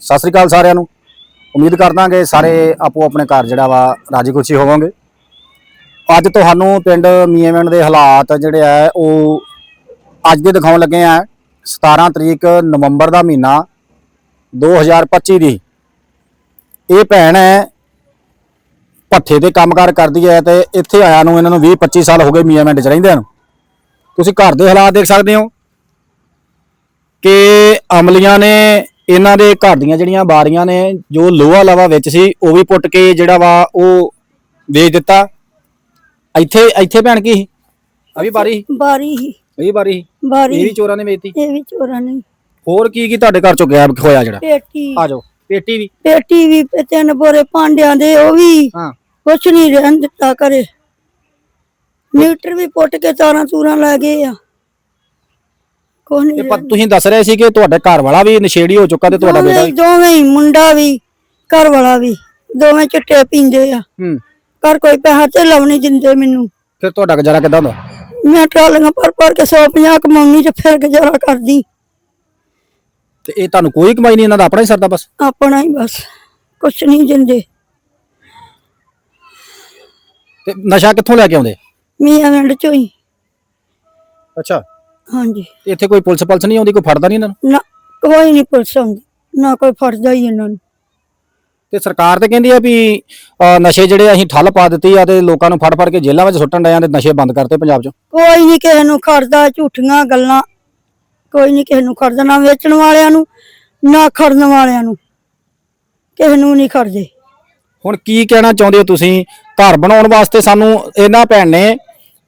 ਸਤਿ ਸ੍ਰੀ ਅਕਾਲ ਸਾਰਿਆਂ ਨੂੰ। ਉਮੀਦ ਕਰਦਾ ਕਿ ਸਾਰੇ ਆਪੋ ਆਪਣੇ ਘਰ ਜਿਹੜਾ ਵਾ ਰਾਜੀ ਖੁਸ਼ੀ ਹੋਵੋਗੇ। ਅੱਜ ਤੁਹਾਨੂੰ ਪਿੰਡ ਮੀਆਂਵਿੰਡ ਦੇ ਹਾਲਾਤ ਜਿਹੜੇ ਆ, ਉਹ ਅੱਜ ਦੇ ਦਿਖਾਉਣ ਲੱਗੇ ਆ। 17 ਤਰੀਕ ਨਵੰਬਰ ਦਾ ਮਹੀਨਾ 2025 ਦੀ। ਇਹ ਭੈਣ ਹੈ, ਭੱਠੇ ਤੇ ਕੰਮਕਾਰ ਕਰਦੀ ਹੈ ਤੇ ਇੱਥੇ ਆਇਆ ਨੂੰ ਇਹਨਾਂ ਨੂੰ 20 25 ਸਾਲ ਹੋ ਗਏ ਮੀਆਂਵਿੰਡ ਚ ਰਹਿੰਦੇ ਨੂੰ। ਤੁਸੀਂ ਘਰ ਦੇ ਹਾਲਾਤ ਦੇਖ ਸਕਦੇ ਹੋ ਕਿ ਅਮਲੀਆਂ ਨੇ ਇਹਨਾਂ ਦੇ ਘਰ ਦੀਆਂ ਜਿਹੜੀਆਂ ਬਾਰੀਆਂ ਨੇ ਜੋ ਲੋਹਾ ਲਵਾ ਵਿੱਚ ਸੀ ਉਹ ਵੀ ਪੁੱਟ ਕੇ ਜਿਹੜਾ ਵਾ ਉਹ ਵੇਚ ਦਿੱਤਾ। ਇੱਥੇ ਇੱਥੇ ਭੈਣ ਕੀ ਸੀ? ਆ ਵੀ ਬਾਰੀ ਸੀ? ਬਾਰੀ ਹੀ ਇਹ ਵੀ ਬਾਰੀ ਸੀ? ਇਹ ਬਾਰੀ ਵੀ ਚੋਰਾਂ ਨੇ ਵੇਚਤੀ? ਇਹ ਵੀ ਚੋਰਾਂ ਨੇ। ਹੋਰ ਕੀ ਕੀ ਤੁਹਾਡੇ ਘਰ ਚੋਂ ਗਾਇਬ ਹੋਇਆ ਜਿਹੜਾ? ਪੇਟੀ। ਆ ਜਾਓ ਪੇਟੀ ਵੀ। ਪੇਟੀ ਵੀ ਤੇ ਤਿੰਨ ਬੋਰੇ ਭਾਂਡਿਆਂ ਦੇ ਉਹ ਵੀ ਹਾਂ। ਕੁਛ ਨਹੀਂ ਰਹਿਣ ਦਿੱਤਾ ਕਰੇ ਮੀਟਰ ਵੀ ਪੁੱਟ ਕੇ ਤਾਰਾਂ ਤੂਰਾਂ ਲੈ ਗਏ ਆ। ਤੇ ਨਹੀਂ ਪਰ ਤੁਸੀਂ ਦੱਸ ਰਹੇ ਸੀ ਕਿ ਤੁਹਾਡੇ ਘਰ ਵਾਲਾ ਵੀ ਨਸ਼ੇੜੀ ਹੋ ਚੁੱਕਾ ਤੇ ਤੁਹਾਡਾ ਬੇਟਾ ਵੀ ਦੋਵੇਂ ਹੀ ਮੁੰਡਾ ਵੀ ਘਰ ਵਾਲਾ ਵੀ ਦੋਵੇਂ ਚਿੱਟੇ ਪੀਂਦੇ ਆ। ਹੂੰ। ਘਰ ਕੋਈ ਪੈਸਾ ਤੇ ਨਹੀਂ ਦਿੰਦੇ ਮੈਨੂੰ। ਫਿਰ ਤੁਹਾਡਾ ਗੁਜ਼ਾਰਾ ਕਿੱਦਾਂ ਹੁੰਦਾ? ਮੈਂ ਟਰਾਲੀਆਂ ਭਰ ਭਰ ਕੇ 150 ਕਮਾਉਣੀ ਤੇ ਫਿਰ ਗੁਜ਼ਾਰਾ ਕਰਦੀ। ਤੇ ਇਹ ਤੁਹਾਨੂੰ ਕੋਈ ਕਮਾਈ ਨਹੀਂ ਇਹਨਾਂ ਦਾ ਆਪਣਾ ਹੀ ਸਰਦਾ ਬਸ? ਆਪਣਾ ਹੀ ਬਸ ਕੁਛ ਨਹੀਂ ਦਿੰਦੇ। ਤੇ ਨਸ਼ਾ ਕਿੱਥੋਂ ਲੈ ਕੇ ਆਉਂਦੇ? ਮੀਆਂ ਪਿੰਡ ਚੋਂ ਹੀ। ਅੱਛਾ। ਹਾਂਜੀ। ਤੇ ਇੱਥੇ ਕੋਈ ਪੁਲਿਸ ਪਲਸ ਨਹੀਂ ਆਉਂਦੀ ਕੋਈ ਫੜਦਾ ਨਹੀਂ ਇਹਨਾਂ ਨੂੰ? ਨਾ ਕੋਈ ਨਹੀਂ ਪੁਲਿਸ ਆਉਂਦੀ ਨਾ ਕੋਈ ਫੜਦਾ ਹੀ ਇਹਨਾਂ ਨੂੰ। ਤੇ ਸਰਕਾਰ ਤੇ ਕਹਿੰਦੀ ਆ ਵੀ ਅਹ, ਨਸ਼ੇ ਜਿਹੜੇ ਅਸੀਂ ਠੱਲ ਪਾ ਦਿੱਤੀ ਆ ਤੇ ਲੋਕਾਂ ਨੂੰ ਫੜ ਫੜ ਕੇ ਜੇਲ੍ਹਾਂ ਵਿੱਚ ਸੁੱਟਣ ਡਿਆਂ ਤੇ ਨਸ਼ੇ ਬੰਦ ਕਰਤੇ ਪੰਜਾਬ 'ਚ। ਕੋਈ ਨਹੀਂ ਕਿਸੇ ਨੂੰ ਖੜਦਾ ਝੂਠੀਆਂ ਗੱਲਾਂ ਕੋਈ ਨਹੀਂ ਕਿਸੇ ਨੂੰ ਖੜਦਾ ਨਾ ਵੇਚਣ ਵਾਲਿਆਂ ਨੂੰ ਨਾ ਖੜਨ ਵਾਲਿਆਂ ਨੂੰ। ਕਿਸੇ ਨੂੰ ਨਹੀਂ ਖੜਦੇ। ਹੁਣ ਕੀ ਕਹਿਣਾ ਚਾਹੁੰਦੇ ਹੋ ਤੁਸੀਂ? ਘਰ ਬਣਾਉਣ ਵਾਸਤੇ ਸਾਨੂੰ ਇਹਨਾਂ ਭੈਣ ਨੇ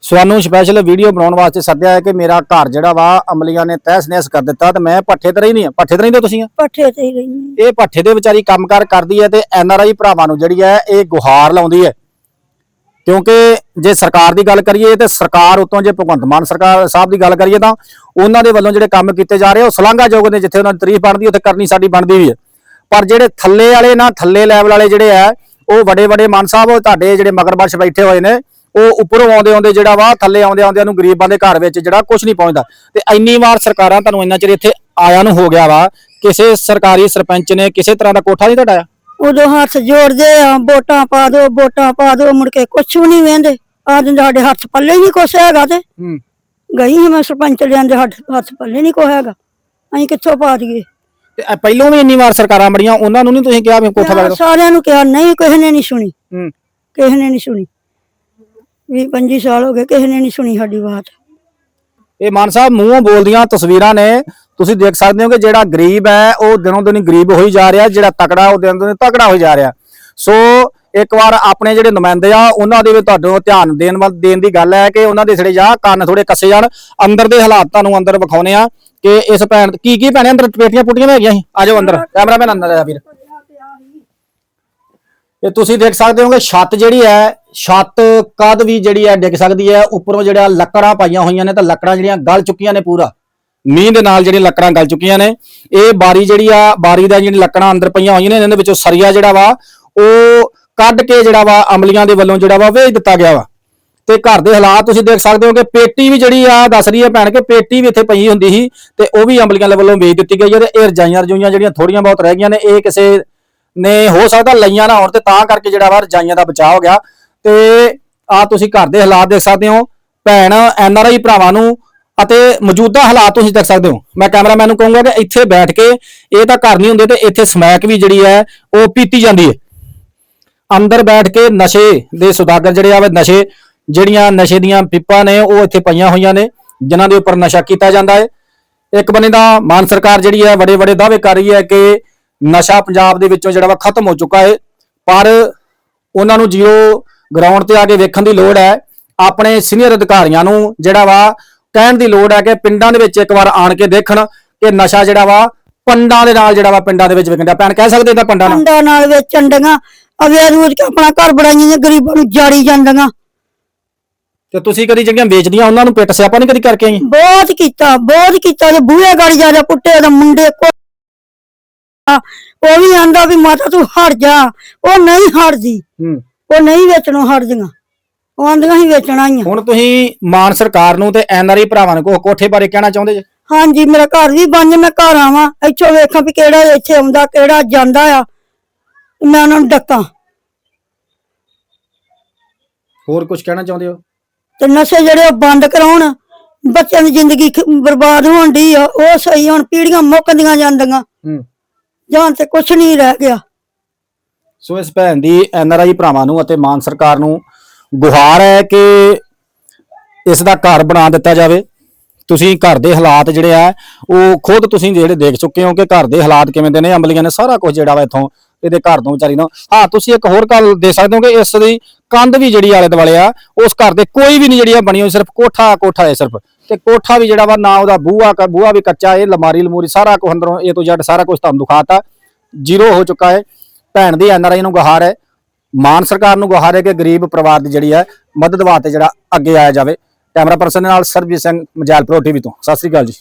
ਸਾਨੂੰ ਸਪੈਸ਼ਲ ਵੀਡੀਓ ਬਣਾਉਣ ਵਾਸਤੇ ਸੱਦਿਆ ਹੈ ਕਿ ਮੇਰਾ ਘਰ ਜਿਹੜਾ ਵਾ ਅਮਲੀਆਂ ਨੇ ਤਹਿਸ ਨਹਿਸ ਕਰ ਦਿੱਤਾ ਤੇ ਮੈਂ ਪੱਠੇ ਤੇ ਰਹਿੰਦੀ ਆ। ਪੱਠੇ ਤੇ ਰਹਿੰਦੇ ਹੋ ਤੁਸੀਂ? ਪੱਠੇ ਤੇ ਹੀ ਰਹਿੰਦੇ ਇਹ ਪੱਠੇ ਦੇ ਵਿਚਾਰੀ ਕੰਮਕਾਰ ਕਰਦੀ ਹੈ ਤੇ ਐਨ ਆਰ ਆਈ ਭਰਾਵਾਂ ਨੂੰ ਜਿਹੜੀ ਹੈ ਇਹ ਗੁਹਾਰ ਲਾਉਂਦੀ ਹੈ। ਕਿਉਂਕਿ ਜੇ ਸਰਕਾਰ ਦੀ ਗੱਲ ਕਰੀਏ ਤੇ ਸਰਕਾਰ ਉਤੋਂ ਜੇ ਭਗਵੰਤ ਮਾਨ ਸਰਕਾਰ ਸਾਹਿਬ ਦੀ ਗੱਲ ਕਰੀਏ ਤਾਂ ਉਹਨਾਂ ਦੇ ਵੱਲੋਂ ਜਿਹੜੇ ਕੰਮ ਕੀਤੇ ਜਾ ਰਹੇ ਉਹ ਸ਼ਲਾਘਾਯੋਗ ਨੇ ਜਿੱਥੇ ਉਹਨਾਂ ਦੀ ਤਾਰੀਫ ਬਣਦੀ ਉੱਥੇ ਕਰਨੀ ਸਾਡੀ ਬਣਦੀ ਵੀ ਹੈ। ਪਰ ਜਿਹੜੇ ਥੱਲੇ ਵਾਲੇ ਨਾ ਥੱਲੇ ਲੈਵਲ ਵਾਲੇ ਜਿਹੜੇ ਆ ਉਹ ਵੱਡੇ ਵੱਡੇ ਮਾਨ ਸਾਹਿਬ ਉਹ ਤੁਹਾਡੇ ਜਿਹੜੇ ਮਗਰਬੱਛ ਬੈਠੇ ਹੋਏ ਨੇ ਉਹ ਉੱਪਰੋਂ ਆਉਂਦੇ ਆਉਂਦੇ ਜਿਹੜਾ ਵਾ ਥੱਲੇ ਆਉਂਦੇ ਆਉਂਦਿਆਂ ਨੂੰ ਗਰੀਬਾਂ ਦੇ ਘਰ ਵਿੱਚ ਜਿਹੜਾ ਕੁਝ ਨਹੀਂ ਪਹੁੰਚਦਾ। ਤੇ ਇੰਨੀ ਵਾਰ ਸਰਕਾਰਾਂ ਤੁਹਾਨੂੰ ਇੰਨਾ ਚਿਰ ਇੱਥੇ ਆਇਆ ਨੂੰ ਹੋ ਗਿਆ ਵਾ ਕਿਸੇ ਸਰਕਾਰੀ ਸਰਪੰਚ ਨੇ ਕਿਸੇ ਤਰ੍ਹਾਂ ਦਾ ਕੋਠਾ ਨਹੀਂ ਤੁਹਾਡਾ ਉਦੋਂ ਹੱਥ ਜੋੜਦੇ ਆ ਵੋਟਾਂ ਪਾ ਦਿਓ ਵੋਟਾਂ ਪਾ ਦਿਓ ਮੁੜ ਕੇ ਕੁਛ ਵੀ ਨਹੀਂ ਵੇਂਦੇ। ਆਜ ਸਾਡੇ ਹੱਥ ਪੱਲੇ ਹੀ ਨਹੀਂ ਕੁਛ ਹੈਗਾ ਤੇ। ਹੂੰ। ਗਈ ਸੀ ਮੈਂ ਸਰਪੰਚ ਲਿਆਂਦੇ ਹੱਥ ਹੱਥ ਪੱਲੇ ਨਹੀਂ ਕੋ ਹੈਗਾ। ਅਸੀਂ ਕਿੱਥੋਂ ਪਾ ਦਈਏ? ਤੇ ਇਹ ਪਹਿਲੋਂ ਵੀ ਇੰਨੀ ਵਾਰ ਸਰਕਾਰਾਂ ਬੜੀਆਂ ਉਹਨਾਂ ਨੂੰ ਨਹੀਂ ਤੁਸੀਂ ਕਿਹਾ ਵੀ ਕੋਠਾ ਲਗਾ ਦਿਓ? ਸਾਰਿਆਂ ਨੂੰ ਕਿਹਾ ਨਹੀਂ ਕਿਸੇ ਨੇ ਨਹੀਂ ਸੁਣੀ। ਹੂੰ। ਕਿਸੇ ਨੇ ਨਹੀਂ ਸੁਣੀ। ਵੀ 25 ਸਾਲ ਹੋ ਗਏ, ਕਿਸੇ ਨੇ ਨਹੀਂ ਸੁਣੀ ਸਾਡੀ ਬਾਤ। ਇਹ ਮਾਨ ਸਾਹਿਬ, ਮੂੰਹੋਂ ਬੋਲਦੀਆਂ ਤਸਵੀਰਾਂ ਨੇ। ਤੁਸੀਂ ਦੇਖ ਸਕਦੇ ਹੋ ਕਿ ਜਿਹੜਾ ਗਰੀਬ ਹੈ, ਉਹ ਦਿਨੋਂ ਦਿਨ ਗਰੀਬ ਹੋਈ ਜਾ ਰਿਹਾ। ਜਿਹੜਾ ਤਕੜਾ, ਉਹ ਦਿਨੋਂ ਦਿਨ ਤਕੜਾ ਹੋਈ ਜਾ ਰਿਹਾ। ਸੋ, ਇੱਕ ਵਾਰ ਆਪਣੇ ਜਿਹੜੇ ਨੁਮਾਇੰਦੇ ਆ, ਉਹਨਾਂ ਦੇ ਵੀ ਤੁਹਾਨੂੰ ਧਿਆਨ ਦੇਣ ਵੱਲ ਦੇਣ ਦੀ ਗੱਲ ਹੈ ਕਿ ਉਹਨਾਂ ਦੇ ਥੋੜੇ ਜਾ ਕੰਨ ਥੋੜੇ ਕੱਸੇ ਜਾਣ। ਅੰਦਰ ਦੇ ਹਾਲਾਤ ਤੁਹਾਨੂੰ ਅੰਦਰ ਵਿਖਾਉਨੇ ਆ ਕਿ ਇਸ ਭੈਣ ਕੀ ਕੀ ਭੈਣੇ ਅੰਦਰ ਪੇਟੀਆਂ ਪੁੱਟੀਆਂ ਹੈਗੀਆਂ ਸੀ? ਆ ਜਾਓ ਅੰਦਰ। ਕੈਮਰਾਮੈਨ ਅੰਦਰ ਆ ਵੀਰ। ਇਹ ਤੁਸੀਂ ਦੇਖ ਸਕਦੇ ਹੋ ਕਿ ਛੱਤ ਜਿਹੜੀ ਹੈ ਛੱਤ ਕਦ ਵੀ ਜਿਹੜੀ ਹੈ ਡਿੱਗ ਸਕਦੀ ਹੈ, ਉੱਪਰੋਂ ਜਿਹੜਾ ਲੱਕੜਾਂ ਪਾਈਆਂ ਹੋਈਆਂ ਨੇ, ਤਾਂ ਲੱਕੜਾਂ ਜਿਹੜੀਆਂ ਗਲ ਚੁੱਕੀਆਂ ਨੇ ਪੂਰਾ। ਮੀਂਹ ਦੇ ਨਾਲ ਜਿਹੜੀਆਂ ਲੱਕੜਾਂ ਗਲ ਚੁੱਕੀਆਂ ਨੇ, ਇਹ ਬਾਰੀ ਜਿਹੜੀ ਆ, ਬਾਰੀ ਦਾ ਜਿਹੜੀ ਲੱਕੜਾਂ ਅੰਦਰ ਪਈਆਂ ਹੋਈਆਂ ਨੇ, ਇਹਨਾਂ ਦੇ ਵਿੱਚੋਂ ਸਰੀਆ ਜਿਹੜਾ ਵਾ, ਉਹ ਕੱਢ ਕੇ ਜਿਹੜਾ ਵਾ, ਅਮਲੀਆਂ ਦੇ ਵੱਲੋਂ ਜਿਹੜਾ ਵਾ, ਵੇਚ ਦਿੱਤਾ ਗਿਆ ਵਾ। ਤੇ ਘਰ ਦੇ ਹਾਲਾਤ ਤੁਸੀਂ ਦੇਖ ਸਕਦੇ ਹੋ ਕਿ ਪੇਟੀ ਵੀ ਜਿਹੜੀ ਆ, ਦੱਸ ਰਹੀ ਹੈ ਭੈਣ ਕਿ ਪੇਟੀ ਵੀ ਇੱਥੇ ਪਈ ਹੁੰਦੀ ਸੀ, ਤੇ ਉਹ ਵੀ ਅਮਲੀਆਂ ਦੇ ਵੱਲੋਂ ਵੇਚ ਦਿੱਤੀ ਗਈ ਹੈ, ਤੇ ਇਹ ਰਜਾਈਆਂ ਰਜੂਈਆਂ ਜਿਹੜੀਆਂ ਥੋੜੀਆਂ ਬਹੁਤ ਰਹਿ ਗਈਆਂ ਨੇ, ਇਹ ਕਿਸੇ ਨੇ ਹੋ ਸਕਦਾ ਲਈਆਂ ਨਾ ਹੋਣ, ਤੇ ਤਾਂ ਕਰਕੇ ਜਿਹੜਾ ਵਾ ਰਜਾਈਆਂ ਦਾ ਬਚਾਅ ਹੋ ਗਿਆ। ਤੇ ਆ ਤੁਸੀਂ ਘਰ ਦੇ ਹਾਲਾਤ ਦੇਖ ਸਕਦੇ ਹੋ। ਭੈਣ, ਐਨ ਆਰ ਆਈ ਭਰਾਵਾਂ ਨੂੰ ਅਤੇ ਮੌਜੂਦਾ ਹਾਲਾਤ ਤੁਸੀਂ ਦੇਖ ਸਕਦੇ ਹੋ। ਮੈਂ ਕੈਮਰਾਮੈਨ ਨੂੰ ਕਹੂੰਗਾ ਕਿ ਇੱਥੇ ਬੈਠ ਕੇ ਇਹ ਤਾਂ ਘਰ ਨਹੀਂ ਹੁੰਦੇ ਤੇ ਇੱਥੇ ਸਮੈਕ ਵੀ ਜਿਹੜੀ ਹੈ, ਉਹ ਪੀਤੀ ਜਾਂਦੀ ਹੈ। ਅੰਦਰ ਬੈਠ ਕੇ ਨਸ਼ੇ ਦੇ ਸੁਦਾਗਰ ਜਿਹੜੇ ਆ ਵੇ ਨਸ਼ੇ ਜਿਹੜੀਆਂ ਨਸ਼ੇ ਦੀਆਂ ਪਿੱਪਾਂ ਨੇ, ਉਹ ਇੱਥੇ ਪਈਆਂ ਹੋਈਆਂ ਨੇ, ਜਿਨ੍ਹਾਂ ਦੇ ਉੱਪਰ ਨਸ਼ਾ ਕੀਤਾ ਜਾਂਦਾ ਹੈ। ਇੱਕ ਬੰਨੇ ਦਾ ਮਾਨ ਸਰਕਾਰ ਜਿਹੜੀ ਹੈ ਵੱਡੇ ਵੱਡੇ ਦਾਅਵੇ ਕਰ ਰਹੀ ਹੈ ਕਿ ਨਸ਼ਾ ਪੰਜਾਬ ਦੇ ਵਿੱਚੋਂ ਜਿਹੜਾ ਵਾ ਖਤਮ ਹੋ ਚੁੱਕਾ ਹੈ। ਪਰ ਉਹਨਾਂ ਨੂੰ ਜ਼ੀਰੋ ਗਰਾਊਂਡ ਤੇ ਆ ਕੇ ਵੇਖਣ ਦੀ ਲੋੜ ਹੈ। ਆਪਣੇ ਸੀਨੀਅਰ ਅਧਿਕਾਰੀਆਂ ਨੂੰ ਜਿਹੜਾ ਵਾ ਕਹਿਣ ਦੀ ਲੋੜ ਹੈ ਕਿ ਪਿੰਡਾਂ ਦੇ ਵਿੱਚ ਇੱਕ ਵਾਰ ਆਣ ਕੇ ਦੇਖਣ ਕਿ ਨਸ਼ਾ ਜਿਹੜਾ ਵਾ ਪੰਡਾਂ ਦੇ ਨਾਲ ਜਿਹੜਾ ਵਾ ਪਿੰਡਾਂ ਦੇ ਵਿੱਚ ਵਿਕਣ ਡਿਆ। ਭੈਣ ਕਹਿ ਸਕਦੇ ਤਾਂ ਪੰਡਾਂ ਨਾਲ? ਅੰਡਾ ਨਾਲ ਵੇਚਣ ਡੀਆਂ ਅਵੇ ਰੋਜ਼ ਕੇ ਆਪਣਾ ਘਰ ਬਣਾਈਆਂ ਗਰੀਬਾਂ ਨੂੰ ਜਾੜੀ ਜਾਂਦੀਆਂ ਤੇ ਤੁਸੀਂ ਕਦੀ ਜਿਹੜੀਆਂ ਵੇਚਦੀਆਂ ਉਹਨਾਂ ਨੂੰ ਪਿੱਟ ਸਿਆਪਾ ਨਹੀਂ ਕਦੀ ਕਰਕੇ ਆਈ ਬਹੁਤ ਕੀਤਾ ਬਹੁਤ ਕੀਤਾ। ਜੇ ਬੂਹੇ ਗਾੜੀ ਜਾ ਜਾ ਪੁੱਟੇ ਉਹਦੇ ਮੁੰਡੇ ਕੋ ਉਹ ਵੀ ਆਂਦਾ ਵੀ ਮਾਤਾ ਤੂੰ ਹਟ ਜਾ। ਉਹ ਨਹੀਂ ਹਟਦੀ। ਹੂੰ। ਉਹ ਨਹੀਂ ਵੇਚਣੋਂ ਹਟਦੀਆਂ। ਉਹ ਆਂਦੀਆਂ ਹੀ ਵੇਚਣਾ ਹੀ ਆ। ਹੁਣ ਤੁਸੀਂ ਮਾਨ ਸਰਕਾਰ ਨੂੰ ਤੇ ਐਨਆਰਆਈ ਭਰਾਵਾਂ ਨੂੰ ਕੋ ਕੋਠੇ ਬਾਰੇ ਕਹਿਣਾ ਚਾਹੁੰਦੇ ਜੇ? ਹਾਂਜੀ ਮੇਰਾ ਘਰ ਵੀ ਬੰਜ ਮੈਂ ਘਰ ਆਵਾਂ। ਇੱਥੋਂ ਵੇਖਾਂ ਵੀ ਕਿਹੜਾ ਇੱਥੇ ਆਉਂਦਾ ਕਿਹੜਾ ਜਾਂਦਾ ਆ। ਮੈਂ ਉਹਨਾਂ ਨੂੰ ਡੱਕਾਂ ਹੋਰ ਕੁਝ ਕਹਿਣਾ ਚਾਹੁੰਦੇ ਹੋ? ਤੇ ਨਸ਼ੇ ਜਿਹੜੇ ਉਹ ਬੰਦ ਕਰਾਉਣ ਬੱਚਿਆਂ ਦੀ ਜ਼ਿੰਦਗੀ ਖ- ਬਰਬਾਦ ਹੋਣ ਦੀ ਆ ਉਹ ਸਹੀ ਹੁਣ ਪੀੜੀਆਂ ਮੁੱਕਦੀਆਂ ਜਾਂਦੀਆਂ। ਹੂੰ। ਜਾਨ ਤੇ ਕੁਝ ਨਹੀਂ ਰਹਿ ਗਿਆ। ਸੋ ਇਸ ਭੈਣ ਦੀ ਐੱਨ ਆਰ ਆਈ ਭਰਾਵਾਂ ਨੂੰ ਅਤੇ ਮਾਨ ਸਰਕਾਰ ਨੂੰ ਗੁਹਾਰ ਹੈ ਕਿ ਇਸ ਦਾ ਘਰ ਬਣਾ ਦਿੱਤਾ ਜਾਵੇ। ਤੁਸੀਂ ਘਰ ਦੇ ਹਾਲਾਤ ਜਿਹੜੇ ਆ, ਉਹ ਖੁਦ ਤੁਸੀਂ ਜਿਹੜੇ ਦੇਖ ਚੁੱਕੇ ਹੋ ਕਿ ਘਰ ਦੇ ਹਾਲਾਤ ਕਿਵੇਂ ਦੇ ਨੇ, ਅਮਲੀਆਂ ਨੇ ਸਾਰਾ ਕੁਝ ਜਿਹੜਾ ਵਾ ਇਥੋਂ ਇਹਦੇ ਘਰ ਤੋਂ ਵਿਚਾਰੀ ਨੂੰ। ਹਾਂ, ਤੁਸੀਂ ਇੱਕ ਹੋਰ ਗੱਲ ਦੇ ਸਕਦੇ ਹੋ ਕਿ ਇਸ ਦੀ ਕੰਧ ਵੀ ਜਿਹੜੀ ਆਲੇ ਦੁਆਲੇ ਆ, ਉਸ ਘਰ ਦੇ ਕੋਈ ਵੀ ਨਹੀਂ ਜਿਹੜੀ ਆ ਬਣੀ ਹੋਈ, ਸਿਰਫ ਕੋਠਾ ਕੋਠਾ ਹੈ ਸਿਰਫ। ਤੇ ਕੋਠਾ ਵੀ ਜਿਹੜਾ ਵਾ ਨਾ ਉਹਦਾ ਬੂਹਾ ਕ- ਬੂਹਾ ਵੀ ਕੱਚਾ ਇਹ ਲਮਾਰੀ ਲਮੂਰੀ ਸਾਰਾ ਕੁਝ ਅੰਦਰੋਂ, ਇਹ ਤੋਂ ਜੱਟ ਸਾਰਾ ਕੁਝ ਤੁਹਾਨੂੰ ਦਿਖਾਤਾ। ਜ਼ੀਰੋ ਹੋ ਚੁੱਕਾ ਹੈ। ਭੈਣ ਦੀ ਐਨਆਰਆਈ ਨੂੰ ਗੁਹਾਰ ਹੈ, ਮਾਨ ਸਰਕਾਰ ਨੂੰ ਗੁਹਾਰ ਹੈ ਕਿ ਗਰੀਬ ਪਰਿਵਾਰ ਦੀ ਜਿਹੜੀ ਹੈ ਮਦਦ ਵਾਸਤੇ ਜਿਹੜਾ ਅੱਗੇ ਆਇਆ ਜਾਵੇ। ਕੈਮਰਾ ਪਰਸਨ ਦੇ ਨਾਲ ਸਰਬਜੀਤ ਸਿੰਘ ਮਜੈਲਪੁਰ ਟੀਵੀ ਤੋਂ। ਸਤਿ ਸ੍ਰੀ ਅਕਾਲ ਜੀ।